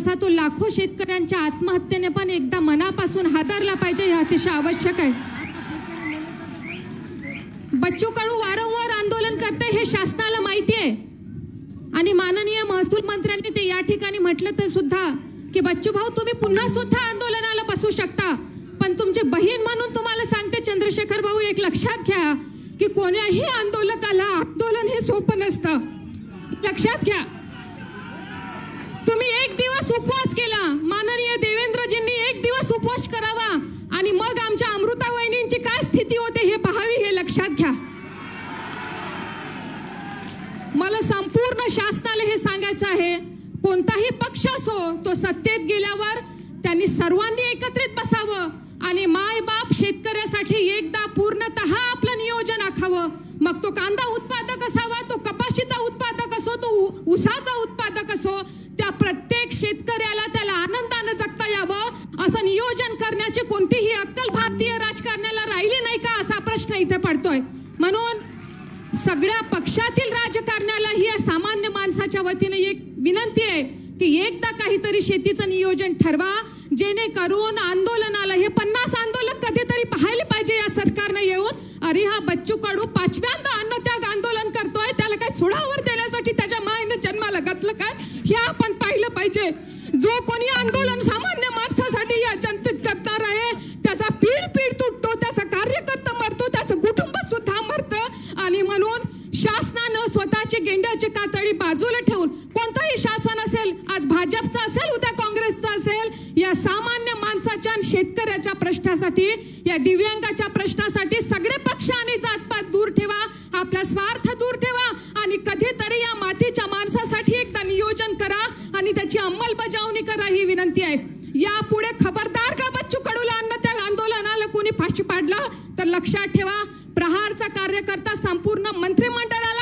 तसा तो लाखो शेतकऱ्यांच्या आत्महत्येने पण एकदा मनापासून हादरला पाहिजे हे अतिशय आवश्यक आहे. बच्चू कडू वारंवार आंदोलन करते हे शासनाला माहिती आहे. आणि माननीय महसूल मंत्र्यांनी ते या ठिकाणी म्हटलं तर सुद्धा की बच्चू भाऊ तुम्ही पुन्हा सुद्धा आंदोलनाला बसू शकता. पण तुमची बहीण म्हणून तुम्हाला सांगते चंद्रशेखर भाऊ एक लक्षात घ्या की कोण्याही आंदोलकाला आंदोलन हे सोपं नसतं. लक्षात घ्या. मला संपूर्ण शासनाला हे सांगायचं आहे कोणताही पक्ष असो तो सत्तेत गेल्यावर त्यांनी सर्वांनी एकत्रित बसावं आणि माय बाप शेतकऱ्यासाठी एकदा पूर्णतः आपलं नियोजन आखावं. मग तो कांदा उत्पादक असावा तो कपाशीचा उत्पादक असो तो उसाचा उत्पादक असो त्या प्रत्येक शेतकऱ्याला त्याला आनंदानं जगता यावं असं नियोजन करण्याची कोणतीही अक्कल भारतीय राजकारण्याला राहिली नाही का असा प्रश्न इथे पडतोय. म्हणून सगळ्या पक्षातील राजकारण्याला ही सामान्य माणसाच्या वतीने एक विनंती आहे की एकदा काहीतरी शेतीचं नियोजन ठरवा जेणेकरून आंदोलनाला हे पन्नास आंदोलन कधीतरी पाहायला पाहिजे या सरकारनं येऊन अरे हा बच्चू कडू पाचव्यांदा अन्नत्याग आंदोलन करतोय त्याला काय सोडावर देण्यासाठी त्याच्या मायनं जन्माला घातलं काय? हे आपण पाहिलं पाहिजे. जो कोणी आंदोलन सामान्य स्वतःचे गेंड्याचे कातडी बाजूला ठेवून कोणताही शासन असेल आज भाजपचं असेल उद्या काँग्रेसचं असेल या सामान्य माणसाच्या आणि शेतकऱ्याच्या प्रश्नासाठी या दिव्यांगाच्या प्रश्नासाठी सगळे पक्ष आणि जातपात दूर ठेवा आपला स्वार्थ दूर ठेवा आणि कधीतरी या मातीच्या माणसासाठी एकदा नियोजन करा आणि त्याची अंमलबजावणी करा ही विनंती आहे. यापुढे खबरदार का बच्चू कडूला अन्न त्या आंदोलनाला कोणी फाशी पाडलं? तर लक्षात ठेवा प्रहारचा कार्यकर्ता संपूर्ण मंत्रिमंडळाला